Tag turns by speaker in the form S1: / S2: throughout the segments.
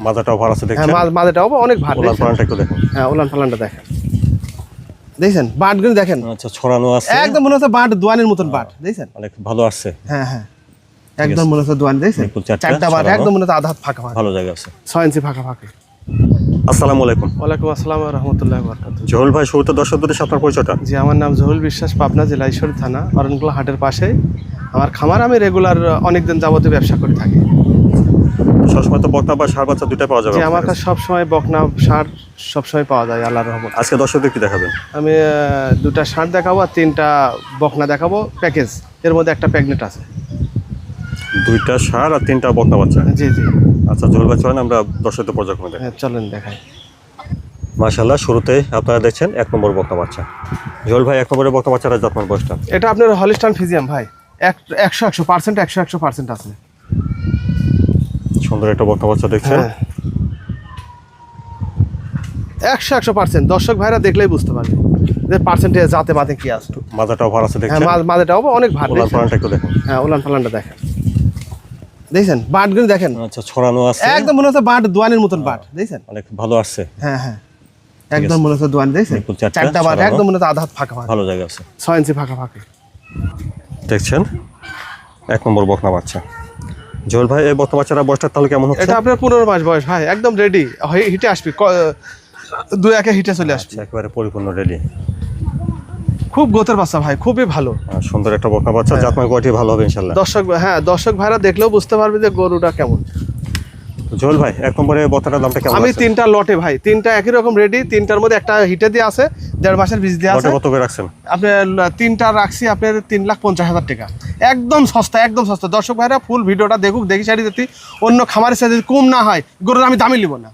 S1: মাজাটা আছে
S2: হ্যাঁ
S1: দেখছেন
S2: মা- অনেক ভার
S1: ওলান? পালানটা একটু দেখেন।
S2: হ্যাঁ উলান পালানটা দেখেন। দেখছেন? বাটগুলো দেখেন।
S1: আচ্ছা ছড়ানো আছে।
S2: একদম মনে হচ্ছে বাট দোয়ানের মতন বাট দেখছেন?
S1: অনেক ভালো আসছে
S2: হ্যাঁ হ্যাঁ। একদম মনে হচ্ছে দোয়ান দেখছেন?
S1: চারটা,
S2: বাট একদম মনে হচ্ছে আধা ফাঁকা ফাঁকা
S1: ভালো জায়গা আছে।
S2: ছয় ইঞ্চি ফাঁকা ফাঁকা।
S1: আসসালামু আলাইকুম।
S2: ওয়ালাইকুম আসসালাম রহমতুল্লাহ
S1: জহুল ভাই শুরুতে দর্শকদের সাথে আপনার পরিচয়টা?
S2: জি আমার নাম জহুল বিশ্বাস পাবনা জেলা ঈশ্বরী থানা অরণকুলা হাটের পাশে। আমার খামার আমি রেগুলার অনেকদিন যাবতীয় ব্যবসা করে থাকি।
S1: সবসময় তো বক্তা বা সার বাচ্চা দুটাই পাওয়া যাবে
S2: আমার কাছে? সবসময় বকনা সার সবসময় পাওয়া যায় আল্লাহর রহমত।
S1: আজকে দর্শকদের কি দেখাবেন?
S2: আমি দুটা শার্ট দেখাবো আর তিনটা বকনা দেখাবো। প্যাকেজ এর মধ্যে একটা প্যাগনেট আছে।
S1: দুইটা সার আর তিনটা বক্তা বাচ্চা?
S2: জি জি।
S1: আচ্ছা ভাই চলেন আমরা দর্শকদের পর্যায়ক্রমে দেখেন
S2: হ্যাঁ চলেন দেখাই।
S1: মাশাল্লাহ শুরুতে আপনারা দেখছেন এক নম্বর বক্তা বাচ্চা। জহুল ভাই এক নম্বরের বক্তা বাচ্চারা যত্ন বয়সটা?
S2: এটা আপনার হলিস্টান ফিজিয়াম ভাই। এক একশো একশো পার্সেন্ট একশো একশো পার্সেন্ট আছে।
S1: সুন্দর একটা বক্তা বাচ্চা দেখছেন।
S2: হ্যাঁ। একশো একশো পার্সেন্ট দর্শক ভাইরা দেখলেই বুঝতে পারবে যে পার্সেন্টেজ যাতে মাতে কি আছে।
S1: মাজাটাও ভার আছে
S2: হ্যাঁ
S1: দেখছেন
S2: মা- মাঝেটাও অনেক ভার
S1: ওলান
S2: দেখছেন?
S1: একটু দেখেন।
S2: হ্যাঁ দেখেন। দেখছেন? বাটগুলো দেখেন।
S1: আচ্ছা ছড়ানো আছে।
S2: একদম মনে হচ্ছে বাট দোয়ানের মতন বাট দেখছেন?
S1: অনেক ভালো আসছে
S2: হ্যাঁ হ্যাঁ। একদম মনে হচ্ছে দোয়ান দেখছেন?
S1: চারটা,
S2: চারটা বাট একদম মনে হচ্ছে আধা ফাঁকা ফাঁকা
S1: ভালো জায়গা আছে।
S2: ছয় ইঞ্চি ফাঁকা ফাঁকা।
S1: দেখছেন? এক নম্বর বকনা বাচ্চা। জহুল ভাই এই বর্তমান বাচ্চারা বয়সটা তাহলে কেমন হচ্ছে?
S2: এটা আপনার পনেরো মাস বয়স ভাই একদম রেডি হিটে আসবি দুই একে হিটে চলে আসবে।
S1: আচ্ছা, একেবারে পরিপূর্ণ রেডি
S2: খুব গোতের বাচ্চা ভাই খুবই ভালো।
S1: সুন্দর একটা বকনা বাচ্চা
S2: জাতমা
S1: জাতমান কোয়ালিটি ভালো হবে ইনশাল্লাহ।
S2: দর্শক হ্যাঁ দর্শক ভাইরা দেখলেও বুঝতে পারবে যে গরুটা কেমন।
S1: জহুল ভাই এক নম্বরে বক্তাটার দামটা কেমন
S2: আমি তিনটা লটে ভাই তিনটা একই রকম রেডি তিনটার মধ্যে একটা হিটে দিয়ে আছে দেড় মাসের বীজ দিয়ে আছে।
S1: কত করে রাখছেন?
S2: আপনার ল- তিনটা রাখছি আপনার তিন লাখ পঞ্চাশ হাজার টাকা। একদম সস্তা একদম সস্তা। দর্শক ভাইরা ফুল ভিডিওটা দেখুক দেখি সারি যদি অন্য খামারের সাথে কম না হয় গরুর আমি দামি নিব না।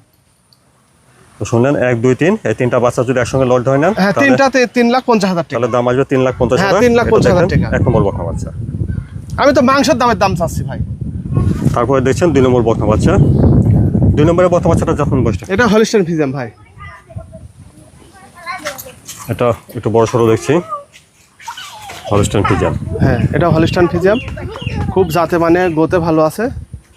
S1: তো শুনলেন এক দুই তিন এই তিনটা বাচ্চা যদি একসঙ্গে লট হয় নেন
S2: হ্যাঁ তিনটাতে তিন লাখ পঞ্চাশ হাজার টাকা।
S1: তাহলে দাম আসবে তিন লাখ পঞ্চাশ
S2: হ্যাঁ,
S1: হাজার।
S2: তিন লাখ পঞ্চাশ হাজার টাকা।
S1: এক নম্বর বাচ্চা
S2: আমি তো মাংসের দামের দাম চাচ্ছি ভাই।
S1: তারপরে দেখছেন দুই নম্বর বকনা বাচ্চা। দুই নম্বরের বকনা বাচ্চাটা যখন বয়সটা?
S2: এটা হলিস্টান ফিজাম ভাই।
S1: এটা একটু বড় সড়ো দেখছি। হলস্টেন পিজান
S2: হ্যাঁ এটা হলিস্টান ফিজিয়াম। খুব জাতে মানে গোতে ভালো আছে।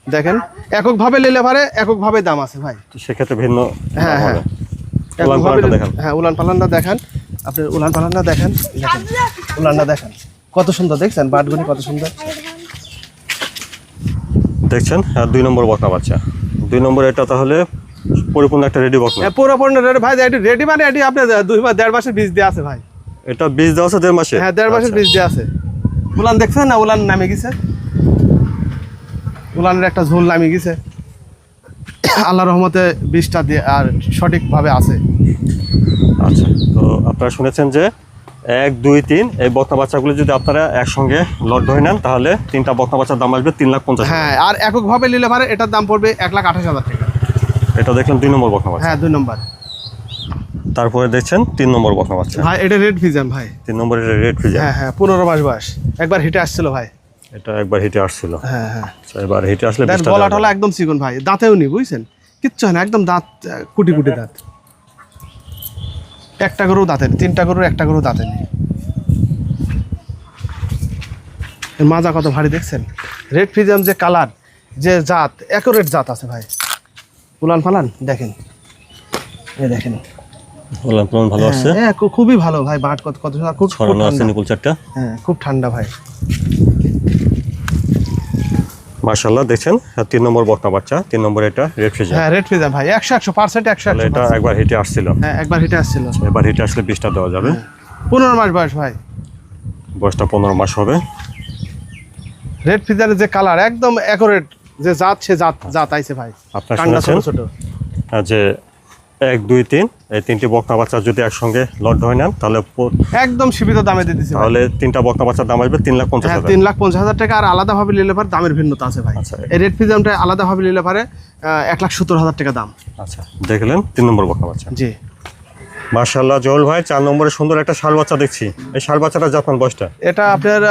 S2: দেখেন এককভাবে নিলে পারে এককভাবে দাম আছে ভাই।
S1: তো সেক্ষেত্রে ভিন্ন
S2: হ্যাঁ, হ্যাঁ।
S1: হবে। উলান পালানটা
S2: নিলে-
S1: দেখান।
S2: হ্যাঁ উলান পালানটা দেখান। আপনি উলান পালানটা দেখেন। দেখেন উলানটা দেখেন। কত সুন্দর দেখছেন? বাটগুলি কত সুন্দর।
S1: দেখছেন? আর দুই নম্বর বকনা বাচ্চা। দুই নম্বর এটা তাহলে পরিপূর্ণ একটা রেডি বকনা
S2: হ্যাঁ, পুরো পূর্ণ রেডি ভাই এটি রেডি মানে এটি আপনি দুই বা দেড় মাসের বীজ দিয়ে আছে ভাই।
S1: এটা বীজ দেওয়া আছে দেড় মাসে?
S2: হ্যাঁ দেড় মাসের
S1: আচ্ছা।
S2: বীজ দিয়ে আছে। উলান দেখছেন না? উলান নামে গেছে। উলানের একটা ঝোল নামে গেছে। আল্লাহ রহমতে বীজটা দিয়ে আর সঠিকভাবে আছে।
S1: আচ্ছা তো আপনারা শুনেছেন যে এক দুই তিন। এই বকনা বাচ্চাগুলো যদি আপনারা একসঙ্গে লট ধরে নেন তাহলে তিনটা বকনা বাচ্চার দাম আসবে তিন লাখ পঞ্চাশ।
S2: হ্যাঁ আর এককভাবে নিলে পারে এটার দাম পড়বে এক লাখ আঠাশ হাজার টাকা।
S1: এটা দেখলেন দুই নম্বর বকনা বাচ্চা।
S2: হ্যাঁ দুই নম্বর।
S1: তারপরে দেখছেন তিন নম্বর বকনা বাচ্চা।
S2: ভাই এটা রেড ভিজান ভাই।
S1: তিন নম্বরের রেড ফিজা
S2: হ্যাঁ হ্যাঁ পনেরো মাস বয়স। একবার হিটে আসছিল ভাই।
S1: এটা একবার হিটে আসছিল।
S2: হ্যাঁ হ্যাঁ।
S1: আচ্ছা, এবার হিটে আসলে
S2: গলা টলা একদম চিকন ভাই দাঁতেও নি বুঝছেন? কিচ্ছু হয় না একদম দাঁত কুটি কুটি দাঁত। একটা গরু দাঁতে তিনটা গরু একটা গরু দাঁতে নেই। মাজা কত ভারী দেখছেন? রেড ফিজাম যে কালার যে জাত একরেট জাত আছে ভাই। উলান ফালান দেখেন। এই দেখেন।
S1: ভালো আছে?
S2: হ্যাঁ খুবই ভালো ভাই বাট কত কত খুব ঠান্ডা। হ্যাঁ খুব ঠান্ডা ভাই।
S1: মার্শাল্লাহ দেখছেন? তিন নম্বর বকনা বাচ্চা তিন নম্বর এটা রেড ফিজা
S2: হ্যাঁ রেড ফিজার ভাই একশো একশো পার্সেন্ট একশো
S1: তাহলে
S2: একশো
S1: এটা একবার হিটে আসছিল।
S2: হ্যাঁ একবার হিটে আসছিল।
S1: এবার হিটে আসলে বিশটা দেওয়া যাবে।
S2: পনেরো মাস বয়স ভাই।
S1: বয়সটা পনেরো মাস হবে।
S2: রেড ফিজারের যে কালার একদম একুরেট যে জাত সে জাত জাত আইছে ভাই।
S1: আপনারা
S2: শুনছেন ছোট
S1: আচ্ছা
S2: ছোট।
S1: যে এক দুই তিন। এই তিনটি বকনা বাচ্চা যদি একসঙ্গে লট ধরে নেন তাহলে
S2: একদম সীমিত দামে দিছি
S1: তাহলে তিনটা বকনা বাচ্চার দাম আসবে তিন লাখ পঞ্চাশ
S2: হ্যাঁ
S1: হাজার।
S2: তিন লাখ পঞ্চাশ হাজার টাকা আর আলাদাভাবে নিলে পারে দামের ভিন্নতা আছে ভাই।
S1: আচ্ছা।
S2: এই রেড ফিজামটা আলাদাভাবে নিলে পারে এক লাখ সত্তর হাজার টাকা দাম।
S1: আচ্ছা দেখলেন তিন নম্বর বকনা বাচ্চা।
S2: জি।
S1: মার্শাল্লাহ জহল ভাই চার নম্বরে সুন্দর একটা শাল বাচ্চা দেখছি। এই শাল বাচ্চাটা জাতমান বয়সটা?
S2: এটা আপনার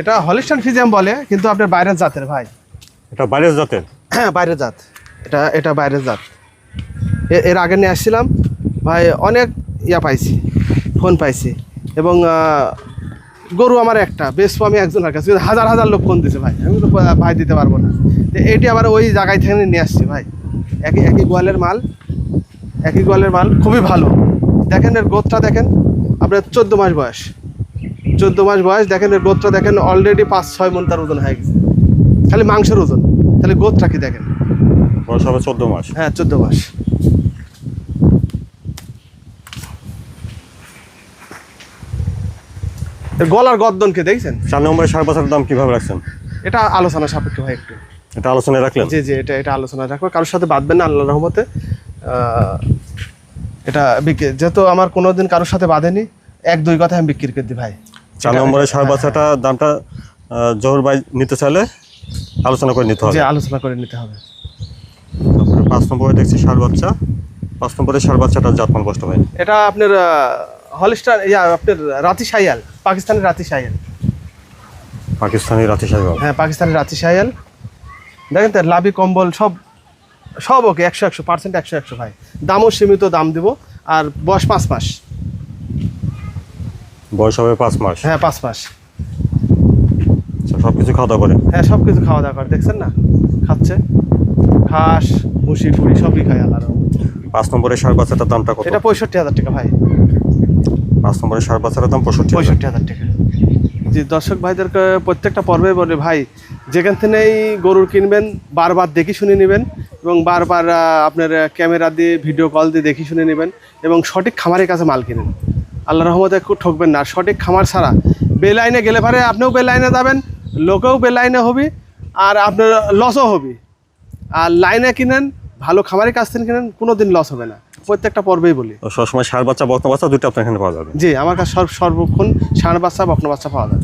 S2: এটা হলিস্টান ফিজাম বলে কিন্তু আপনার বাইরের জাতের ভাই।
S1: এটা বাইরের জাতের?
S2: হ্যাঁ বাইরের জাত। এটা এটা বাইরের জাত। এর আগে নিয়ে আসছিলাম। ভাই অনেক ইয়া পাইছি ফোন পাইছি এবং গরু আমার একটা বেশ আমি একজনের কাছে। হাজার হাজার লোক ফোন দিছে ভাই। আমি তো ভাই দিতে পারব না। তো এটি আবার ওই জায়গায় থেকে নিয়ে আসছি ভাই। একই একই গোয়ালের মাল একই গোয়ালের মাল খুবই ভালো। দেখেন এর গোদটা দেখেন আপনার চোদ্দ মাস বয়স। চোদ্দ মাস বয়স দেখেন এর গোদটা দেখেন অলরেডি পাঁচ ছয় মন তার ওজন হয়ে গেছে। খালি মাংসের ওজন। তাহলে গোদটা কি দেখেন?
S1: বয়স হবে চোদ্দ মাস।
S2: হ্যাঁ চোদ্দ মাস। গলার গদ্দনকে দেখছেন?
S1: চার নম্বরে সার বাচ্চার দাম কীভাবে রাখছেন?
S2: এটা আলোচনা সাপেক্ষ ভাই একটু।
S1: এটা আলোচনায় রাখলেন?
S2: জি জি এটা এটা আলোচনা রাখব। কারোর সাথে বাঁধবেন না আল্লাহ রহমতে। এটা বিক্রি যেহেতু আমার কোনোদিন কারোর সাথে বাঁধেনি এক দুই কথা আমি বিক্রি করে দিই ভাই।
S1: চার নম্বরে সার
S2: হ্যাঁ,
S1: বাচ্চাটা দামটা আহ, জহুর ভাই নিতে চাইলে আলোচনা করে নিতে হবে।
S2: আলোচনা করে নিতে হবে।
S1: তারপরে পাঁচ নম্বরে দেখছি সার বাচ্চা। পাঁচ নম্বরে সার বাচ্চাটা জাতমান কষ্ট হয়।
S2: এটা আপনার হলিস্টার ইয়া আপনার রাতি সাইয়াল। পাকিস্তানের রাতি সাইয়াল
S1: পাকিস্তানি রাতি সাহেব
S2: হ্যাঁ পাকিস্তানের রাতি সাইয়াল দেখেন তো লাভি কম্বল সব সব ওকে একশো একশো পার্সেন্ট একশো একশো ভাই। দামও সীমিত দাম দিব। আর বয়স পাঁচ মাস।
S1: বয়স হবে পাঁচ মাস?
S2: হ্যাঁ পাঁচ মাস।
S1: সব কিছু খাওয়া দাওয়া করে
S2: হ্যাঁ সব কিছু খাওয়া দাওয়া করে। দেখছেন না? খাচ্ছে। ঘাস ভুসি টুড়ি সবই খায় আল্লাহ
S1: পাঁচ নম্বরের সার বাচ্চাটার দামটা কত?
S2: এটা পঁয়ষট্টি হাজার টাকা ভাই।
S1: পাঁচ নম্বরে সার বাচ্চাটার দাম পঁয়ষট্টি।
S2: পঁয়ষট্টি হাজার টাকা। জি, দর্শক ভাইদেরকে প্রত্যেকটা পর্বে বলে, ভাই, যেখান থেকেই গরুর কিনবেন, বারবার দেখি শুনে নেবেন এবং বারবার আপনার ক্যামেরা দিয়ে, ভিডিও কল দিয়ে দেখি শুনে নেবেন এবং সঠিক খামারের কাছে মাল কিনেন। আল্লাহ রহমতে একটু ঠকবেন না। সঠিক খামার ছাড়া বেলাইনে গেলে পারে আপনিও বেলাইনে যাবেন, লোকেও বেলাইনে হবি আর আপনার লসও হবে। আর লাইনে কিনেন, ভালো খামারের কাছ থেকে কিনেন কোনো দিন লস হবে না। প্রত্যেকটা পর্বেই বলি।
S1: সবসময় সার বাচ্চা বকনা বাচ্চা দুটো আপনার এখানে পাওয়া যাবে।
S2: জি আমার কাছে সর্ব সর্বক্ষণ ষাঁড় বাচ্চা বকনা বাচ্চা পাওয়া যায়